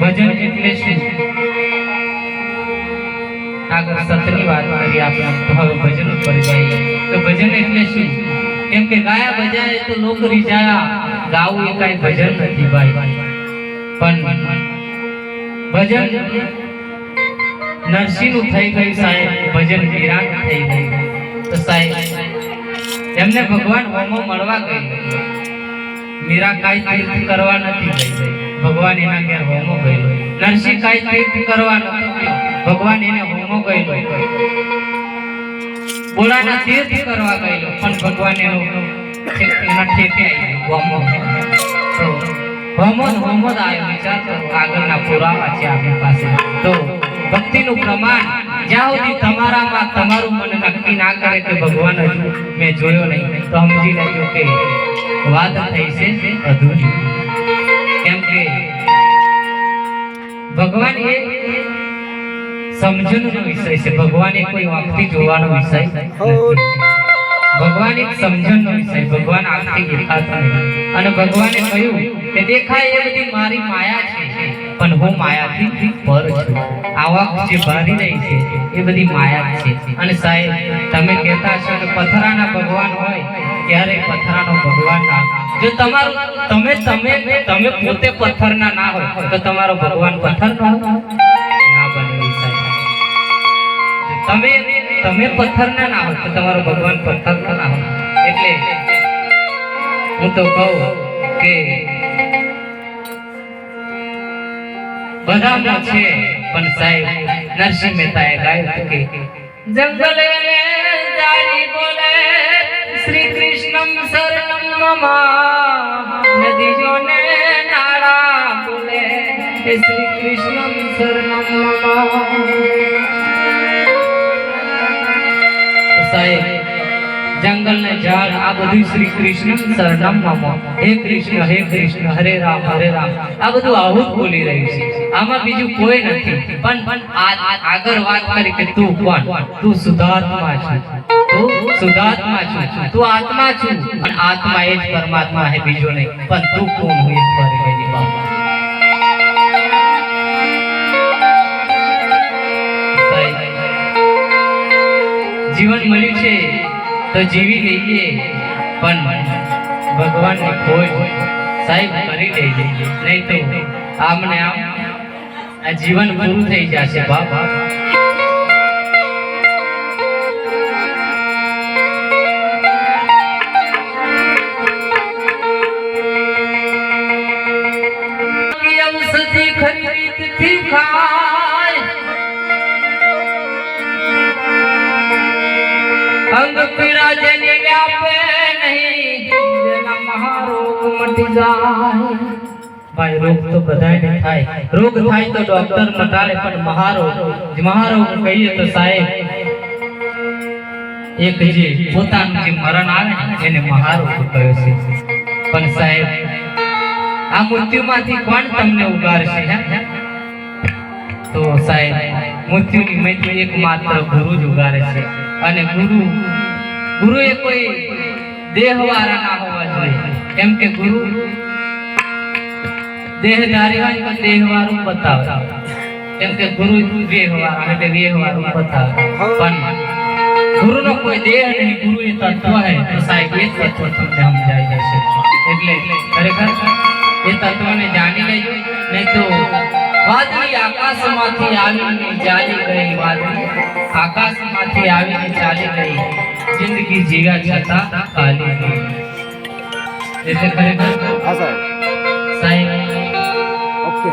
ભજન એટલે આગળ સતની વાત કરી આપણે તો હવે ભજન ઉપર જઈએ તો ભજન એટલે શું? કેમ કે ગાયા બજાય તો લોકરી જાયા. ગાવું એ કાંઈ ભજન નથી ભાઈ. પણ ભજન નરસિંહનું થઈ ગયું સાહેબ, ભજન વિરાટ થઈ ગયું. તો સાહેબ, એમને ભગવાન હોમો મળવા ગઈ. મીરા કાંઈ તીર્થ કરવા નથી ગઈ. ભગવાન એના ઘેર હોમો ગયેલો. નરસિંહ કાંઈ તીર્થ કરવા નથી ભગવાન એને હોમો ગયેલો. બોલાના તીર્થ કરવા ગયેલો, પણ ભગવાન એનો એના ઠેકે હોમો. હોમો હોમો આવ્યો. વિચાર કરો, આગળના પુરાવા છે આપણી પાસે. તો ભક્તિનું પ્રમાણ જ્યાં સુધી તમારામાં તમારું મન નક્કી ના કરે કે ભગવાન હજુ મેં જોયો નહીં, તો સમજી લેજો કે વાત થઈ છે અધૂરી. કેમ કે ભગવાન એ સમજણનો વિષય છે. ભગવાન એ કોઈ આંખથી જોવાનો વિષય. ભગવાન એક સમજણનો વિષય ભગવાન આંખથી દેખાતા અને ભગવાને કહ્યું કે દેખાય એ બધી મારી માયા છે. પણ હું માયાથી પર છું. આવા જે ભારી રહી છે, એ બધી માયા છે. અને સાહેબ, તમે કહેતા છો કે પથરાના ભગવાન હોય ત્યારે પથરાનો ભગવાન ના જો તમારું, તમે તમે તમે પોતે પથ્થરના ના હોય, તો તમારો ભગવાન પથ્થરનો ના બને તમે તમે પથ્થરના ના હોય, તો તમારો ભગવાન પથ્થર ના હોય. એટલે હું તો કહું કે બધામાં છે. પણ સાહેબ, નરસિંહ મહેતાએ ગાયું કે, જંગલે ને બોલે શ્રી કૃષ્ણમ શરણમ મમ નદી જોને નાળા બોલે શ્રી કૃષ્ણમ શરણમ મમ જંગલ ને ઝાડ આ બધું શ્રી કૃષ્ણ શરણમ મમ હે કૃષ્ણ હે કૃષ્ણ, હરે રામ હરે રામ. આ બધું આવું જ બોલી રહ્યું છે. આમાં બીજું કોઈ નથી. પણ આગળ વાત કરી કે તું કોણ? તું સુધાર્થમાં છે. તું સુધાર્થમાં છું. તું આત્મા છું. પણ આત્મા એ જ પરમાત્મા હે, બીજો નહીં. પણ તું કોણ હોય એ ફરી તો જીવી લઈએ, પણ ભગવાનની ખોજ સાહેબ કરી લેજે નહીં તો આમને આમ આ જીવન પૂરું થઈ જશે, બાપા. ખરી રીતથી ખાય અંગ પીડા જેને વ્યાપે નહીં. જેના મહારોગ મટી જાય. ભાઈ, રોગ તો બધાયને થાય. રોગ થાય તો ડોક્ટર મટાડે પણ મહારોગ મહારોગ કહીએ તો સાહેબ, એક જે પોતાનું જે મરણ આવે એને મહારોગ કહ્યો છે. પણ સાહેબ, આ મૃત્યુમાંથી કોણ તમને ઉગારશે હે? તો સાહેબ મૃત્યુની મૈત્રી એકમાત્ર ગુરુ જ ઉગારે છે. અને ગુરુ ગુરુ એ કોઈ દેહવાળા ના હોવા જોઈએ. કેમ કે ગુરુ દેહધારી હોય તો દેહવાળું બતાવે. કેમ કે ગુરુ દેહવાળા એટલે દેહવાળું બતાવે. પણ ગુરુનો કોઈ દેહ નહીં ગુરુ એ તત્વ હે, તો સાહેબ, એ તત્વ તમને સમજાઈ જશે. એટલે ખરેખર એ તત્વને જાણી લેજો, નહીં તો વાદળી આકાશમાંથી આવીને ચાલી ગઈ વાદળી. આકાશમાંથી આવીને ચાલી ગઈ. જિંદગી જીવ્યા છતાં કાલી ગઈ એટલે ખરેખર હા સાહેબ. સાહેબ ઓકે.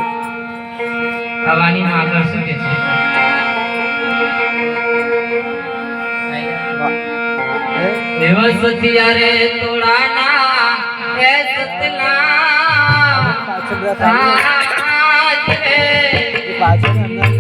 આ વાણીમાં આગળ શું કે છે? દિવસ ત્યારે તોડાના એ સતના. Jadi,